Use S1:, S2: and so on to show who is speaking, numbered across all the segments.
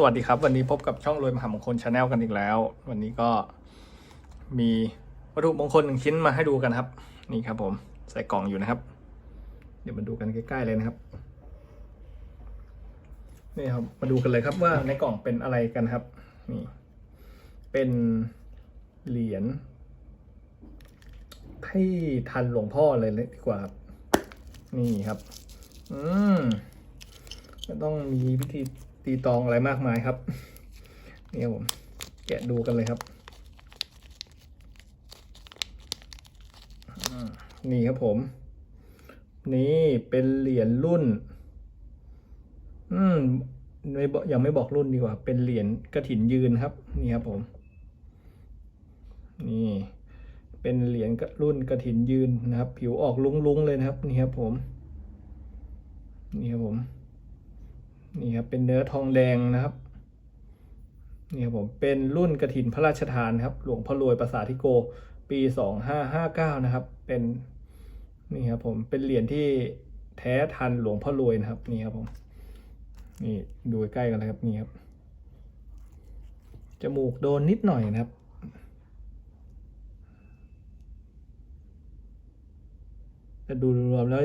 S1: สวัสดีครับ วันนี้พบกับช่องรวยมหามงคลชาแนลกันอีกแล้ว วันนี้ก็มีวัตถุมงคลหนึ่งชิ้นมาให้ดูกันครับ นี่ครับผมใส่กล่องอยู่นะครับ เดี๋ยวมาดูกันใกล้ๆเลยนะครับนี่ครับมาดูกันเลยครับว่าในกล่องเป็นอะไรกันครับนี่เป็นเหรียญที่ทันหลวงพ่อเลยเลยดีกว่าครับ นี่ครับ อืมต้องมีวิธี ตีตองอะไรมากมายครับนี่ครับผมแกะดูกันเลยครับนี่ครับผม นี่เป็นเหรียญรุ่น อืมไม่ยังไม่บอกรุ่นดีกว่า เป็นเหรียญกระถินยืนครับ นี่ครับผม นี่ เป็นเหรียญกระรุ่นกระถินยืนนะครับ ผิวออกลุ้งๆเลยนะครับ นี่ครับผม นี่ครับผม นี่ครับเป็นเนื้อทองแดงนะครับนี่ครับผมเป็นรุ่นกระถินพระราชทานครับ หลวงพ่อรวยประสาธิโกปีสองห้าห้าเก้านะครับ เป็นนี่ครับผมเป็นเหรียญที่แท้ทันหลวงพ่อรวยนะครับนี่ครับผมนี่ดูใกล้กันเลยครับนี่ครับจมูกโดนนิดหน่อยนะครับแต่ดูรวมแล้ว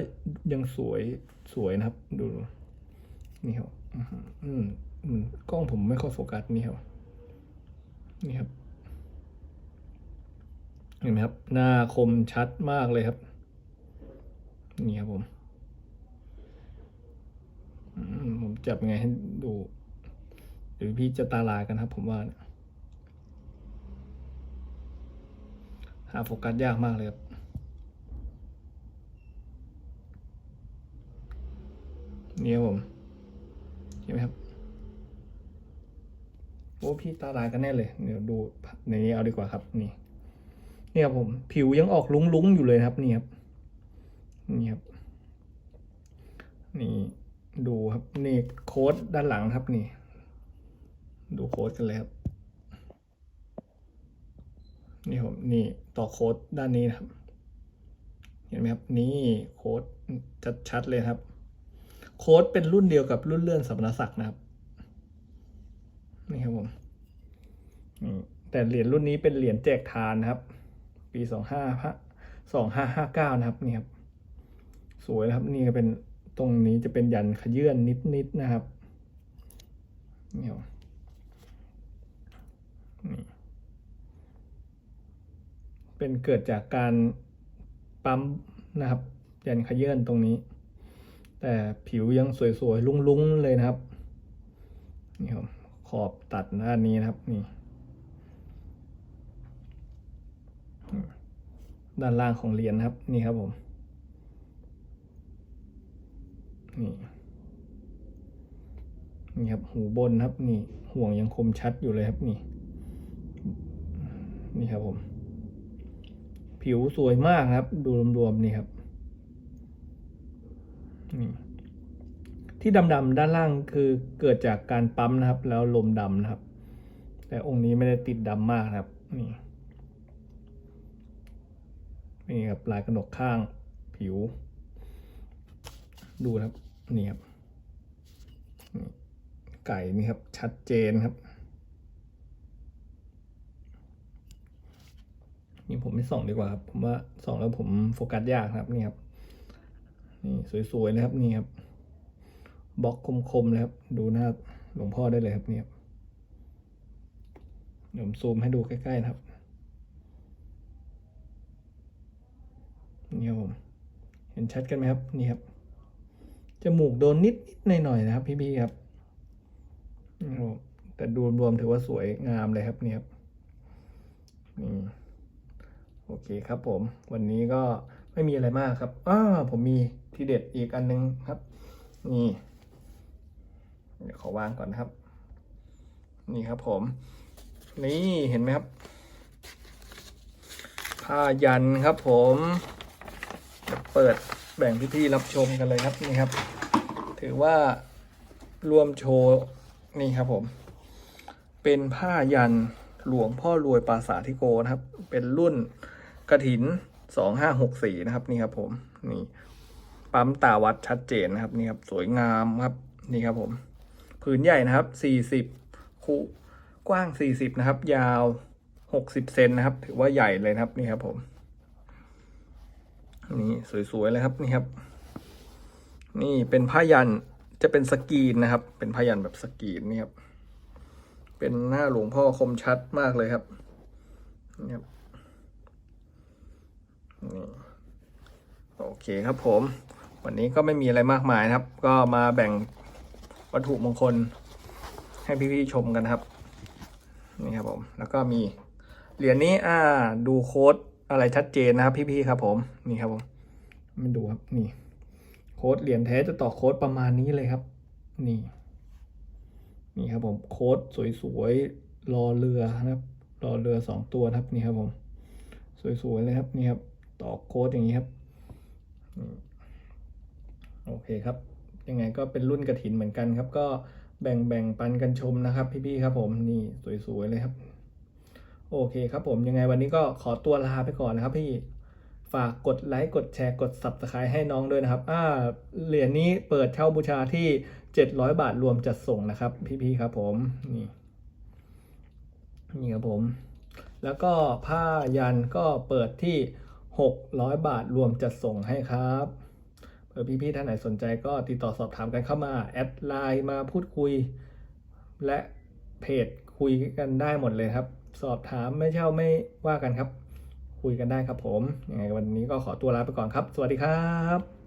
S1: ยังสวยสวยนะครับ ดูนี่ครับ อืมอืมกล้องผมไม่ค่อยโฟกัสนี่ครับ นี่ครับ เห็นไหมครับ หน้าคมชัดมากเลยครับ นี่ครับผมผมจับยังไงให้ดูเดี๋ยวพี่จะตาลายกันครับ ผมว่า หาโฟกัสยากมากเลยครับนี่ครับผม เห็นไหมครับโอ้พี่ตาลายกันแน่เลย เดี๋ยวดูในนี้เอาดีกว่าครับนี่นี่ครับผมผิวยังออกลุ้งๆอยู่เลยครับนี่ครับนี่ครับนี่ดูครับนี่โค้ดด้านหลังครับนี่ ดูโค้ดกันเลยครับนี่ผมนี่ต่อโค้ดด้านนี้นะครับ เห็นไหมครับ นี่โค้ดชัดๆเลยครับ โค้ดเป็นรุ่นเดียวกับรุ่นเลื่อนสมณศักดิ์นะครับ นี่ครับผมแต่เหรียญรุ่นนี้เป็นเหรียญแจกทานนะครับ ปีสองห้าสองห้าห้าเก้านะครับนี่ครับ สวยนะครับ นี่ก็เป็นตรงนี้จะเป็นยันขยื่นนิดๆนะครับนี่ครับนี่เป็นเกิดจากการปั๊มนะครับ ยันขยื่นตรงนี้ แต่ผิวยังสวยๆ ลุ้งๆ เลยนะครับ นี่ครับ ขอบตัดด้านนี้นะครับ นี่ ด้านล่างของเหรียญครับ นี่ครับผม นี่ นี่ครับ หูบนครับ นี่ ห่วงยังคมชัดอยู่เลยครับ นี่ นี่ครับผม ผิวสวยมากครับ ดูรวมๆ นี่ครับ ที่ดำๆด้านล่างคือเกิดจากการปั๊มนะครับ แล้วลมดำนะครับ แต่องค์นี้ไม่ได้ติดดำมากครับนี่นี่ครับลายกระหนกข้างผิว ดูครับนี่ครับไก่นี่ครับชัดเจนครับนี่ผมไม่ส่องดีกว่าครับผมว่าส่องแล้วผมโฟกัสยากครับนี่ครับ นี่สวยๆนะครับนี่ครับบล็อกคมๆเลยครับ ดูหน้าหลวงพ่อได้เลยครับนี่ครับเดี๋ยวผมซูมให้ดูใกล้ๆนะครับนี่ครับผมเห็นชัดกันไหมครับนี่ครับจมูกโดนนิดนิดหน่อยๆนะครับ พี่ๆครับแต่ดูรวมๆถือว่าสวยงามเลยครับนี่ครับนี่โอเคครับผม วันนี้ก็ ไม่มีอะไรมากครับอ้าผมมีทีเด็ดอีกอันนึงครับ นี่เดี๋ยวขอวางก่อนนะครับ นี่ครับผม นี่เห็นไหมครับ ผ้ายันครับผม จะเปิดแบ่งพี่ๆรับชมกันเลยครับนี่ครับ ถือว่ารวมโชว์นี่ครับผม เป็นผ้ายันหลวงพ่อรวยปราสาทธิโกนะครับ เป็นรุ่นกระถิน สองห้าหกสี่นะครับนี่ครับผมนี่ปั๊มตาวัดชัดเจนนะครับนี่ครับสวยงามครับนี่ครับผมผืนใหญ่นะครับสี่สิบคู่กว้าง40นะครับ ยาว60เซนนะครับ ถือว่าใหญ่เลยนะครับนี่ครับผมนี่สวยๆเลยครับนี่ครับ นี่เป็นผ้ายันจะเป็นสกรีนนะครับ เป็นผ้ายันแบบสกรีนนี่ครับเป็นหน้าหลวงพ่อคมชัดมากเลยครับนี่ครับ นี่โอเคครับผม วันนี้ก็ไม่มีอะไรมากมายครับ ก็มาแบ่งวัตถุมงคล ให้พี่ๆชมกันครับ นี่ครับผม แล้วก็มีเหรียญนี้อ่า ดูโค้ดอะไรชัดเจนนะครับพี่ๆครับ ผม นี่ครับผมมาดูครับนี่ โค้ดเหรียญแท้จะต่อโค้ดประมาณนี้เลยครับ นี่ นี่ครับผมโค้ดสวยๆรอเรือนะครับรอเรือสองตัวครับนี่ครับผม สวยๆเลยครับนี่ครับ ต่อโค้ดอย่างนี้ครับโอเคครับ ยังไงก็เป็นรุ่นกระถินเหมือนกันครับ ก็แบ่งแบ่งปันกันชมนะครับ พี่ๆครับผมนี่สวยๆเลยครับ โอเคครับผมยังไงวันนี้ก็ขอตัวลาไปก่อนนะครับพี่ฝากกดไลค์กดแชร์กด subscribe ให้น้องด้วยนะครับ อ่า เหรียญนี้เปิดเช่าบูชาที่ 700 บาทรวมจัดส่งนะครับ พี่ๆครับผม นี่ นี่ครับผม แล้วก็ผ้ายันก็เปิดที่ 600 บาทรวมจัดส่งให้ครับเผื่อพี่ๆท่านไหนสนใจก็ติดต่อสอบถามกันเข้ามา แอดไลน์มาพูดคุย และเพจคุยกันได้หมดเลยครับ สอบถามไม่เช่าไม่ว่ากันครับ คุยกันได้ครับผมยังไงวันนี้ก็ขอตัวลาไปก่อนครับ สวัสดีครับ